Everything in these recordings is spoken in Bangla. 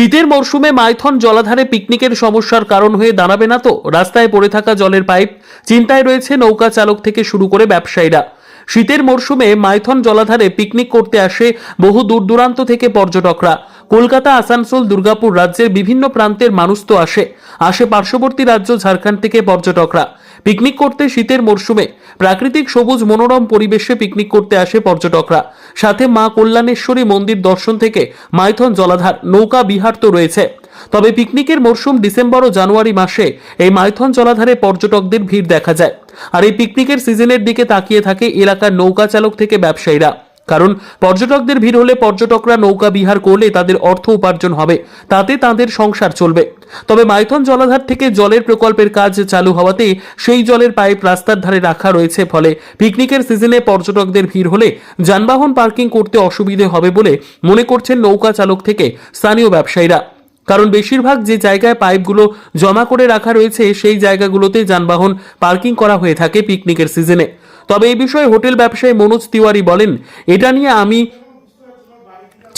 শীতের মরশুমে মাইথন জলাধারে পিকনিকের সমস্যার কারণ হয়ে দাঁড়াবে না তো। রাস্তায় পড়ে থাকা জলের পাইপ, চিন্তায় রয়েছে নৌকা চালক থেকে শুরু করে ব্যবসায়ীরা। শীতের মরশুমে মাইথন জলাধারে পিকনিক করতে আসে বহু দূর দূরান্ত থেকে পর্যটকরা। কলকাতা, আসানসোল, দুর্গাপুর রাজ্যের বিভিন্ন প্রান্তের মানুষ তো আসে। আসে পার্শ্ববর্তী রাজ্য, ঝাড়খণ্ড থেকে পর্যটকরা। পিকনিক করতে শীতের মরশুমে। প্রাকৃতিক সবুজ মনোরম পরিবেশে পিকনিক করতে আসে পর্যটকরা। সাথে মা কল্যাণেশ্বরী মন্দির দর্শন থেকে মাইথন জলাধার নৌকা বিহার তো রয়েছে। তবে পিকনিকের মরশুম ডিসেম্বর ও জানুয়ারি মাসে এই মাইথন জলাধারে পর্যটকদের ভিড় দেখা যায়। আর এই পিকনিকের সিজনের দিকে তাকিয়ে থাকে এলাকার নৌকা চালক থেকে ব্যবসায়ীরা। কারণ পর্যটকদের ভিড় হলে পর্যটকরা নৌকা বিহার করলে তাদের অর্থ উপার্জন হবে। তাতে তাদের সংসার চলবে। তবে মাইথন জলাধার থেকে জলের প্রকল্পের কাজ চালু হওয়াতে সেই জলের পাইপ রাস্তার ধারে রাখা রয়েছে। ফলে পিকনিকের সিজনে পর্যটকদের ভিড় হলে যানবাহন পার্কিং করতে অসুবিধে হবে বলে মনে করছেন নৌকা চালক থেকে স্থানীয় ব্যবসায়ীরা। কারণ বেশিরভাগ যে জায়গায় পাইপগুলো জমা করে রাখা রয়েছে, সেই জায়গাগুলোতে যানবাহন পার্কিং করা হয়ে থাকে পিকনিকের সিজনে। তবে এই বিষয়ে হোটেল ব্যবসায়ী মনোজ তিওয়ারি বলেন, এটা নিয়ে আমি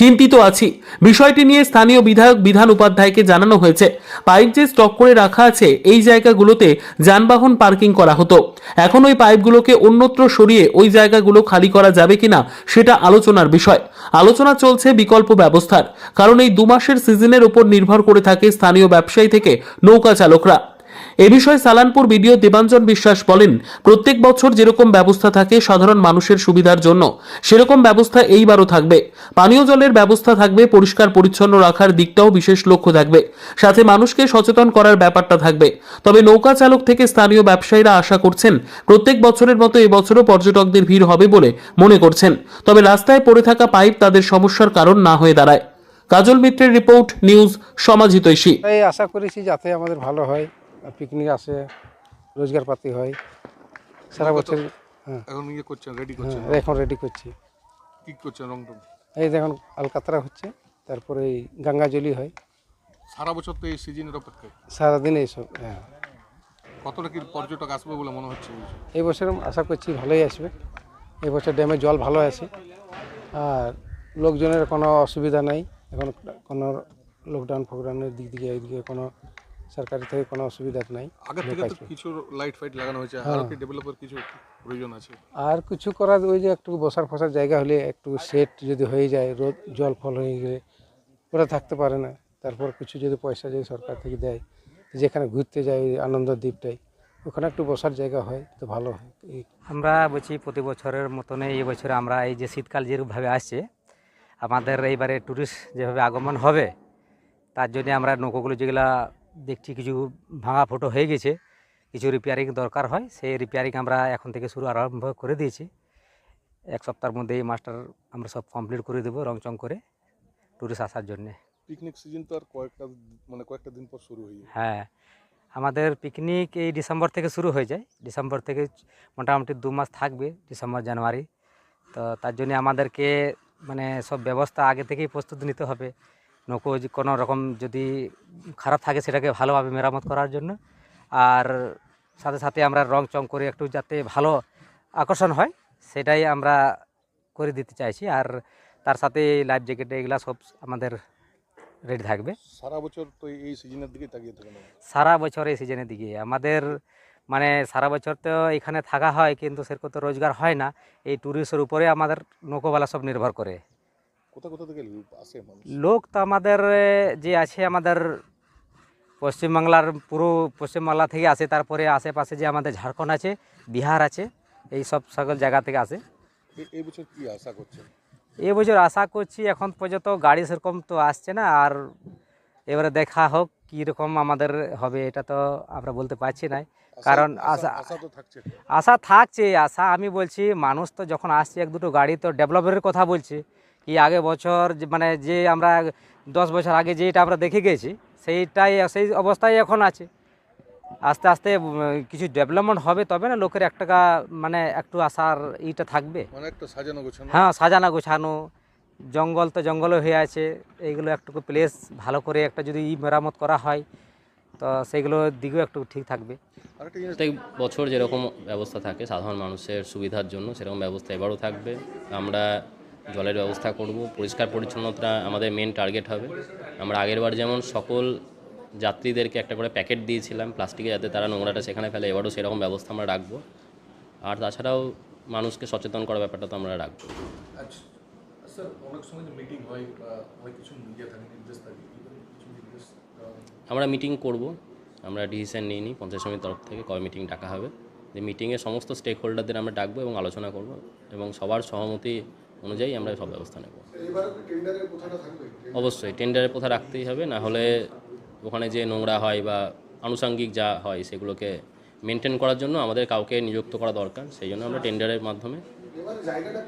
চিন্তিত আছি। বিষয়টি নিয়ে স্থানীয় বিধায়ক বিধান উপাধ্যায়কে জানানো হয়েছে। পাইপ যে স্টক করে রাখা আছে, এই জায়গাগুলোতে যানবাহন পার্কিং করা হতো। এখন ওই পাইপগুলোকে অন্যত্র সরিয়ে ওই জায়গাগুলো খালি করা যাবে কিনা, সেটা আলোচনার বিষয়। আলোচনা চলছে বিকল্প ব্যবস্থার, কারণ এই দু মাসের সিজনের উপর নির্ভর করে থাকে স্থানীয় ব্যবসায়ী থেকে নৌকা চালকরা। এ বিষয়ে সালানপুর বিডিও দেবাঞ্জন বিশ্বাস বলেন, প্রত্যেক বছর যেরকম ব্যবস্থা থাকে সাধারণ মানুষের সুবিধার জন্য, সেরকম ব্যবস্থা এইবারও থাকবে। পানীয় জলের ব্যবস্থা থাকবে, পরিষ্কার পরিচ্ছন্ন রাখার দিকটাও বিশেষ লক্ষ্য থাকবে। সাথে মানুষকে সচেতন করার ব্যাপারটা থাকবে। তবে নৌকা চালক থেকে স্থানীয় ব্যবসায়ীরা আশা করছেন, প্রত্যেক বছরের মতো এবছরও পর্যটকদের ভিড় হবে বলে মনে করছেন। তবে রাস্তায় পড়ে থাকা পাইপ তাদের সমস্যার কারণ না হয়ে দাঁড়ায়। কাজল মিত্রের রিপোর্ট নিউজ সমাজিতৈষী আশা করেছি যাতে আমাদের ভালো হয়। পিকনিক আসে রোজগার পাতি হয়। সারা বছর হ্যাঁ। এখন ইয়ে করছেন রেডি করছেন হ্যাঁ, এখন রেডি করছি। কি করছেন রং টং? এই দেখুন আলকাতরা হচ্ছে তারপরে এই গঙ্গাজলি হয়। সারা বছর তো এই সিজনের অপেক্ষায়। সারাদিন এইসব হ্যাঁ। কতটা কি পর্যটক আসবে বলে মনে হচ্ছে? এই বছর? আশা করছি ভালোই আসবে। এই বছর ড্যামে জল ভালো আছে। আর লোকজনের কোনো অসুবিধা নাই। এখন কোনো লকডাউন ফকডাউনের দিক থেকে এইদিকে কোনো সরকারি থেকে কোনো অসুবিধা নাই। লোক থেকে তো কিছু লাইট ফাইট লাগানো হয়েছে। হ্যাঁ। আরও কি ডেভেলপের কিছু প্রয়োজন আছে? আর কিছু করার ওই যে একটু বসার ফসার জায়গা হলে একটু সেট যদি হয়ে যায় রোদ জল ফল হয়ে গেলে ওরা থাকতে পারে না। তারপর কিছু যদি পয়সা যদি সরকার থেকে দেয় যেখানে ঘুরতে যায় ওই আনন্দ দ্বীপটাই ওখানে একটু বসার জায়গা হয় তো ভালো হয়। আমরা বলছি প্রতি বছরের মতনই এই বছর আমরা এই যে শীতকাল যেভাবে আসছে আমাদের এইবারে ট্যুরিস্ট যেভাবে আগমন হবে তার জন্য আমরা নৌকোগুলো যেগুলা দেখছি কিছু ভাঙা ফটো হয়ে গেছে। কিছু রিপেয়ারিং দরকার হয়। সেই রিপেয়ারিং আমরা এখন থেকে শুরু আরম্ভ করে দিয়েছি। এক সপ্তাহের মধ্যে এই মাস্টার আমরা সব কমপ্লিট করে দেবো রংচং করে ট্যুরিস্ট আসার জন্যে। পিকনিক সিজন তো আর কয়েকটা মানে কয়েকটা দিন পর শুরু হয়ে হ্যাঁ আমাদের পিকনিক এই ডিসেম্বর থেকে শুরু হয়ে যায়। ডিসেম্বর থেকে মোটামুটি দু মাস থাকবে ডিসেম্বর জানুয়ারি তো তার জন্য আমাদেরকে মানে সব ব্যবস্থা আগে থেকেই প্রস্তুতি নিতে হবে। নৌকো কোনো রকম যদি খারাপ থাকে সেটাকে ভালোভাবে মেরামত করার জন্য। আর সাথে সাথে আমরা রং চং করে একটু যাতে ভালো আকর্ষণ হয় সেটাই আমরা করে দিতে চাইছি। আর তার সাথে লাইফ জ্যাকেট এগুলা সব আমাদের রেডি থাকবে। সারা বছর তো এই সিজনের দিকে তাকিয়ে থাকেন সারা বছর এই সিজনের দিকে। আমাদের মানে সারা বছর তো এখানে থাকা হয় কিন্তু সেরকম তো রোজগার হয় না। এই ট্যুরিস্টের উপরে আমাদের নৌকোবালা সব নির্ভর করে। কোথা কোথা থেকে আসে লোক তো আমাদের যে আছে আমাদের পশ্চিমবাংলার পুরো পশ্চিমবাংলা থেকে আসে তারপরে আশেপাশে যে আমাদের ঝাড়খণ্ড আছে বিহার আছে এই সব সকল জায়গা থেকে আসে। এই বছর কি আশা করছেন? এই বছর আশা করছি এখন পর্যন্ত গাড়ি সেরকম তো আসছে না আর এবারে দেখা হোক কীরকম আমাদের হবে এটা তো আমরা বলতে পারছি না। কারণ আশা- আশা থাকছে আশা আমি বলছি মানুষ তো যখন আসছে এক দুটো গাড়ি তো ডেভেলপের কথা বলছে। কি আগে বছর যে- মানে যে আমরা দশ বছর আগে যেটা আমরা দেখে গেছি সেইটাই সেই অবস্থায় এখন আছে। আস্তে আস্তে কিছু ডেভেলপমেন্ট হবে তবে না লোকের একটা মানে একটু আসার ইটা থাকবে। সাজানো গোছানো। হ্যাঁ সাজানো গোছানো জঙ্গল তো জঙ্গলও হয়ে আছে এইগুলো একটু প্লেস ভালো করে একটা যদি ই মেরামত করা হয় তো সেইগুলো দিকেও একটু ঠিক থাকবে। প্রত্যেক বছর যেরকম ব্যবস্থা থাকে সাধারণ মানুষের সুবিধার জন্য সেরকম ব্যবস্থা এবারও থাকবে। আমরা জলের ব্যবস্থা করব পরিষ্কার পরিচ্ছন্নতা আমাদের মেন টার্গেট হবে। আমরা আগেরবার যেমন সকল যাত্রীদেরকে একটা করে প্যাকেট দিয়েছিলাম প্লাস্টিকে যাতে তারা নোংরাটা সেখানে ফেলে এবারও সেরকম ব্যবস্থা আমরা রাখব। আর তাছাড়াও মানুষকে সচেতন করার ব্যাপারটা তো আমরা রাখব। আচ্ছা। আমরা মিটিং করব আমরা ডিসিশন নিয়ে নিই পঞ্চায়েত সমিতির তরফ থেকে কবে মিটিং ডাকা হবে। যে মিটিংয়ে সমস্ত স্টেক হোল্ডারদের আমরা ডাকবো এবং আলোচনা করব এবং সবার সহমতি অনুযায়ী আমরা সব ব্যবস্থা নেব। অবশ্যই টেন্ডারের প্রথা রাখতেই হবে না হলে ওখানে যে নোংরা হয় বা আনুষঙ্গিক যা হয় সেগুলোকে মেনটেন করার জন্য আমাদের কাউকে নিযুক্ত করা দরকার সেই জন্য আমরা টেন্ডারের মাধ্যমে জায়গাটা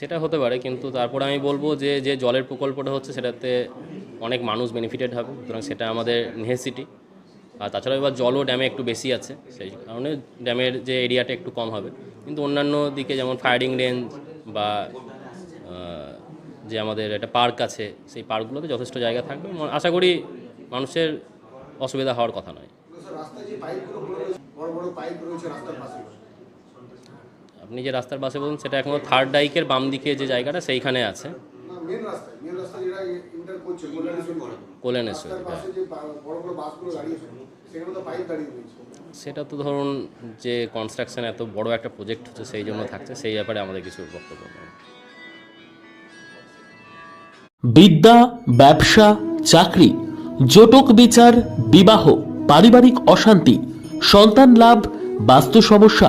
সেটা হতে পারে কিন্তু তারপরে আমি বলব যে যে জলের প্রকল্পটা হচ্ছে সেটাতে অনেক মানুষ বেনিফিটেড হবে সুতরাং সেটা আমাদের নেহেসিটি আর তাছাড়া এবার জলও ড্যামে একটু বেশি আছে সেই কারণে ড্যামের যে এরিয়াটা একটু কম হবে। কিন্তু অন্যান্য দিকে যেমন ফায়ারিং রেঞ্জ বা যে আমাদের একটা পার্ক আছে সেই পার্কগুলোতে যথেষ্ট জায়গা থাকবে। আশা করি মানুষের অসুবিধা হওয়ার কথা নয়। বড় বড় পাইপ রয়েছে রাস্তার পাশে। আপনি যে রাস্তার পাশে বলুন সেটা এখনও থার্ড ডাইকের বাম দিকে যে জায়গাটা সেইখানে আছে। না রাস্তায় রাস্তা যেটা ইন্টার করছে কল্যাণেশ্বরী করে। কোলেনেশ্বরী রাস্তার পাশে যে বা- বড় বড় বাসগুলো দাঁড়িয়েছে সেখানে তো পাইপ দাঁড়িয়ে রয়েছে। সেটা তো ধরুন যে কনস্ট্রাকশন এত বড় একটা প্রজেক্ট হচ্ছে সেই জন্য থাকছে সেই ব্যাপারে আমাদের কিছু বক্তব্য বিদ্যা ব্যবসা চাকরি জটক বিচার বিবাহ পারিবারিক অশান্তি সন্তান লাভ বাস্তু সমস্যা